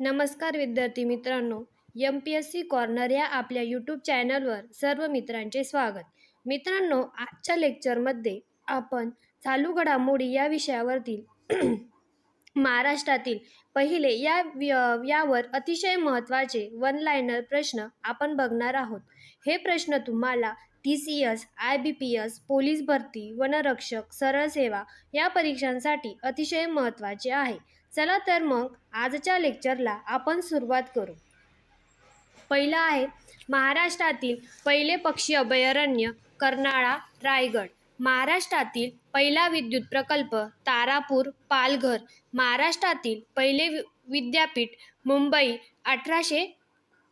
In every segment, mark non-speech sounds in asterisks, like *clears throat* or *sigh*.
नमस्कार विद्यार्थी मित्रांनो M P S C corner या आपल्या यूट्यूब चॅनलवर सर्व मित्रांचे स्वागत. मित्रांनो आजच्या लेक्चरमध्ये आपण चालू घडामोडी या विषयावरतील *clears throat* महाराष्ट्रातील पहिले या यावर अतिशय महत्त्वाचे वन लायनर प्रश्न आपण बघणार आहोत. हे प्रश्न तुम्हाला T C S I B P S police भरती वनरक्षक सरळ सेवा या परीक्षांसाठी अतिशय महत्त्वाचे आहे. चला तर मग आजच्या लेक्चरला आपण सुरुवात करू. पहिलं आहे महाराष्ट्रातील पहिले पक्षी अभयारण्य कर्नाळा रायगड. महाराष्ट्रातील पहिला विद्युत प्रकल्प तारापूर पालघर. महाराष्ट्रातील पहिले वि- विद्यापीठ मुंबई अठराशे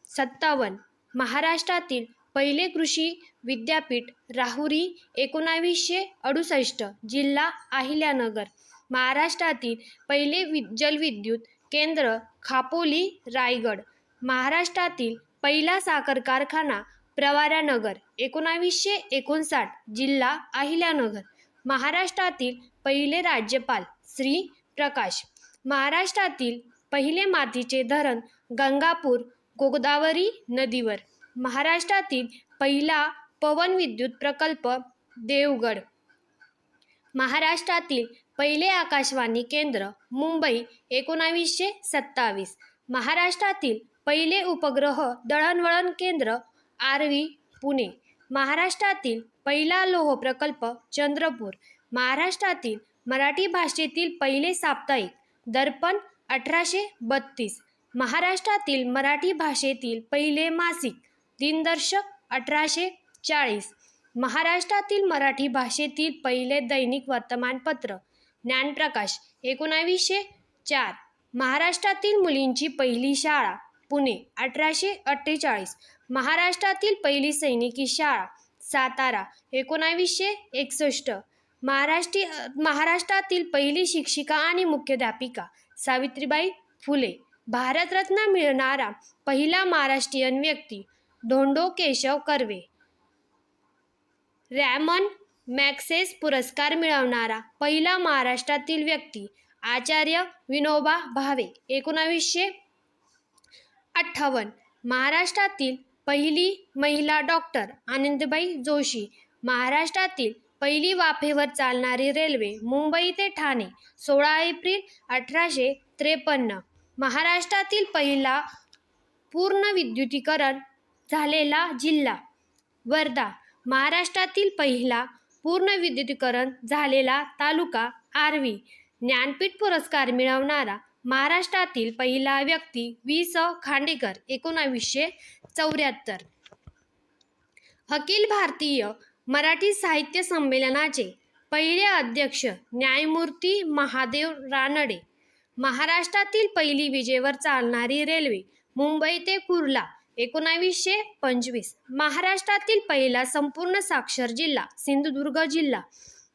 सत्तावन्न. महाराष्ट्रातील पहिले कृषी विद्यापीठ राहुरी एकोणावीसशे अडुसष्ट जिल्हा अहिल्यानगर. महाराष्ट्रातील पहिले वि जलविद्युत केंद्र खापोली रायगड. महाराष्ट्रातील पहिला साखर कारखाना प्रवारानगर एकोणावीसशे एकोणसाठ जिल्हा अहिल्यानगर. महाराष्ट्रातील पहिले राज्यपाल श्री प्रकाश. महाराष्ट्रातील पहिले मातीचे धरण गंगापूर गोदावरी नदीवर. महाराष्ट्रातील पहिला पवन विद्युत प्रकल्प देवगड. महाराष्ट्रातील पहिले आकाशवाणी केंद्र मुंबई एकोणावीसशे सत्तावीस. महाराष्ट्रातील पहिले उपग्रह दळणवळण केंद्र आर्वी पुणे. महाराष्ट्रातील पहिला लोह प्रकल्प चंद्रपूर. महाराष्ट्रातील मराठी भाषेतील पहिले साप्ताहिक दर्पण अठराशे बत्तीस. महाराष्ट्रातील मराठी भाषेतील पहिले मासिक दिनदर्शक अठराशे चाळीस. महाराष्ट्रातील मराठी भाषेतील पहिले दैनिक वर्तमानपत्र ज्ञानप्रकाश एकोणावीसशे चार. महाराष्ट्रातील मुलींची पहिली शाळा पुणे अठराशे अठ्ठेचाळीस. महाराष्ट्रातील पहिली सैनिकी शाळा सातारा एकोणावीसशे एकसष्ट. महाराष्ट्री महाराष्ट्रातील पहिली शिक्षिका आणि मुख्याध्यापिका सावित्रीबाई फुले. भारतरत्न मिळणारा पहिला महाराष्ट्रीयन व्यक्ती धोंडो केशव कर्वे. रॅमन मॅक्सेस पुरस्कार मिळवणारा पहिला महाराष्ट्रातील व्यक्ती आचार्य विनोबा भावे एकोणावीसशे अठ्ठावन्न. महाराष्ट्रातील पहिली महिला डॉक्टर आनंदबाई जोशी महाराष्ट्रातील पहिली वाफेवर चालणारी रेल्वे मुंबई ते ठाणे सोळा एप्रिल अठराशे त्रेपन्न. महाराष्ट्रातील पहिला पूर्ण विद्युतीकरण झालेला जिल्हा वर्धा. महाराष्ट्रातील पहिला पूर्ण विद्युतीकरण झालेला तालुका आर्वी. ज्ञानपीठ पुरस्कार मिळवणारा महाराष्ट्रातील पहिला व्यक्ती वि स. खांडेकर एकोणावीसशे चौऱ्याहत्तर. अखिल भारतीय मराठी साहित्य संमेलनाचे पहिले अध्यक्ष न्यायमूर्ती महादेव रानडे. महाराष्ट्रातील पहिली विजेवर चालणारी रेल्वे मुंबई ते कुर्ला एकोणावीसशे पंचवीस. महाराष्ट्रातील पहिला संपूर्ण साक्षर जिल्हा सिंधुदुर्ग जिल्हा.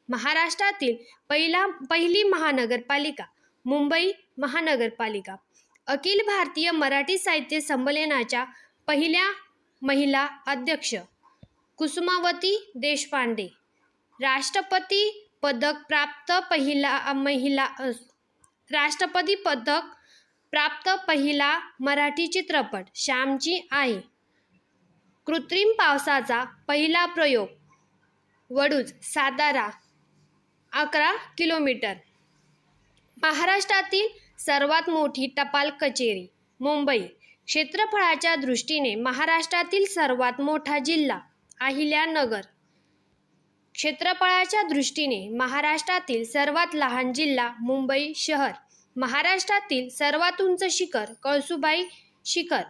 महाराष्ट्रातील पहिला पहिली महानगरपालिका मुंबई महानगरपालिका. अखिल भारतीय मराठी साहित्य संमेलनाच्या पहिल्या महिला अध्यक्ष कुसुमावती देशपांडे. राष्ट्रपती पदक प्राप्त पहिला महिला राष्ट्रपती पदक प्राप्त पहिला मराठी चित्रपट श्यामची आई. कृत्रिम पावसाचा पहिला प्रयोग वडूज सातारा अकरा किलोमीटर. महाराष्ट्रातील सर्वात मोठी टपाल कचेरी मुंबई. क्षेत्रफळाच्या दृष्टीने महाराष्ट्रातील सर्वात मोठा जिल्हा अहिल्यानगर. क्षेत्रफळाच्या दृष्टीने महाराष्ट्रातील सर्वात लहान जिल्हा मुंबई शहर. महाराष्ट्रातील सर्वात उंच शिखर कळसुबाई शिखर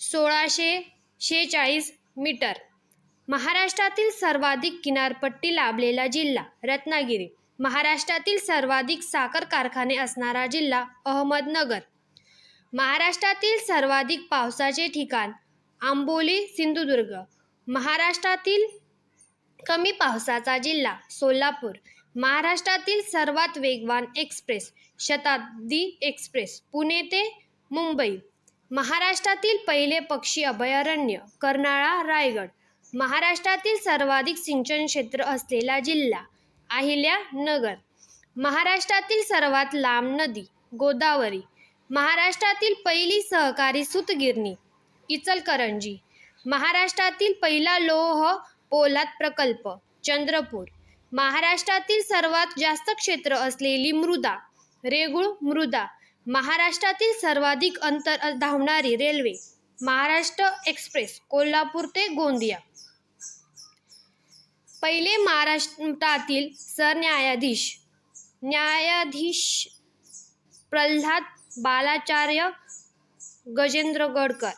सोळाशे शेचाळीस मीटर. महाराष्ट्रातील सर्वाधिक किनारपट्टी लाभलेला जिल्हा रत्नागिरी. महाराष्ट्रातील सर्वाधिक साखर कारखाने असणारा जिल्हा अहमदनगर. महाराष्ट्रातील सर्वाधिक पावसाचे ठिकाण आंबोली सिंधुदुर्ग. महाराष्ट्रातील कमी पावसाचा जिल्हा सोलापूर. महाराष्ट्रातील सर्वात वेगवान एक्सप्रेस शताब्दी एक्सप्रेस पुणे ते मुंबई. महाराष्ट्रातील पहिले पक्षी अभयारण्य कर्नाळा रायगड. महाराष्ट्रातील सर्वाधिक सिंचन क्षेत्र असलेला जिल्हा अहिल्यानगर महाराष्ट्रातील सर्वात लांब नदी गोदावरी. महाराष्ट्रातील पहिली सहकारी सूतगिरणी इचलकरंजी. महाराष्ट्रातील पहिला लोह पोलाद प्रकल्प चंद्रपूर. महाराष्ट्रातील सर्वात जास्त क्षेत्र असलेली मृदा रेगुळ मृदा महाराष्ट्रातील सर्वाधिक अंतर धावणारी रेल्वे महाराष्ट्र एक्सप्रेस कोल्हापूर ते गोंदिया. पहिले महाराष्ट्रातील सरन्यायाधीश न्यायाधीश प्रल्हाद बालाचार्य गजेंद्र गडकर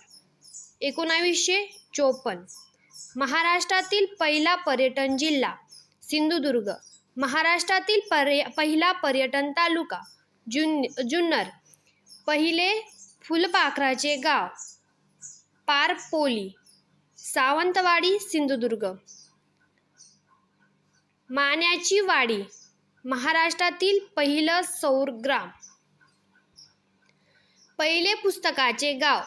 एकोणावीसशे चोपन्न. महाराष्ट्रातील पहिला पर्यटन जिल्हा सिंधुदुर्ग महाराष्ट्रातील पर्य पहिला पर्यटन तालुका जुन जुन्नर पहिले फुलपाखराचे गाव पारपोली सावंतवाडी सिंधुदुर्ग. मान्याची वाडी महाराष्ट्रातील पहिलं सौर ग्राम. पहिले पुस्तकाचे गाव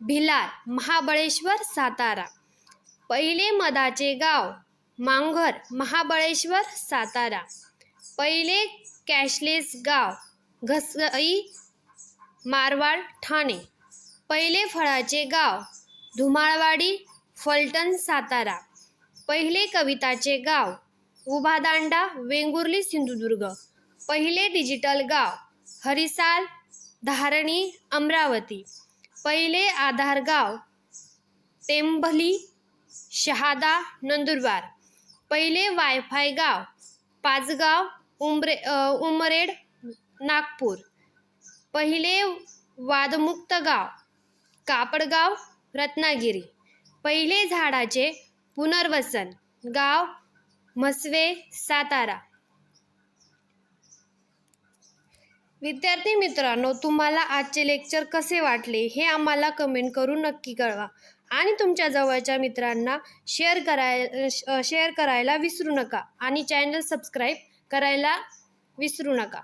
भिलार महाबळेश्वर सातारा. पहिले मधाचे गाव मांघर महाबळेश्वर सातारा. पहिले कॅशलेस गाव घसई मारवाड ठाणे. पहिले फळाचे गाव धुमाळवाडी फलटण सातारा. पहिले कविताचे गाव उभादांडा वेंगुर्ली सिंधुदुर्ग. पहिले डिजिटल गाव हरिसाल धारणी अमरावती. पहिले आधार गाव टेंभली शहादा नंदुरबार. पहिले वायफाय गाव पाचगाव उमरे उमरेड नागपूर. पहिले वादमुक्त गाव कापडगाव रत्नागिरी. पहिले झाडाचे पुनर्वसन गाव म्हसवे सातारा. विद्यार्थी मित्रांनो तुम्हाला आजचे लेक्चर कसे वाटले हे आम्हाला कमेंट करून नक्की कळवा. आणि तुमच्या जवळच्या मित्रांना शेअर कराय शेअर करायला विसरू नका. आणि चॅनल सबस्क्राईब करायला विसरू नका.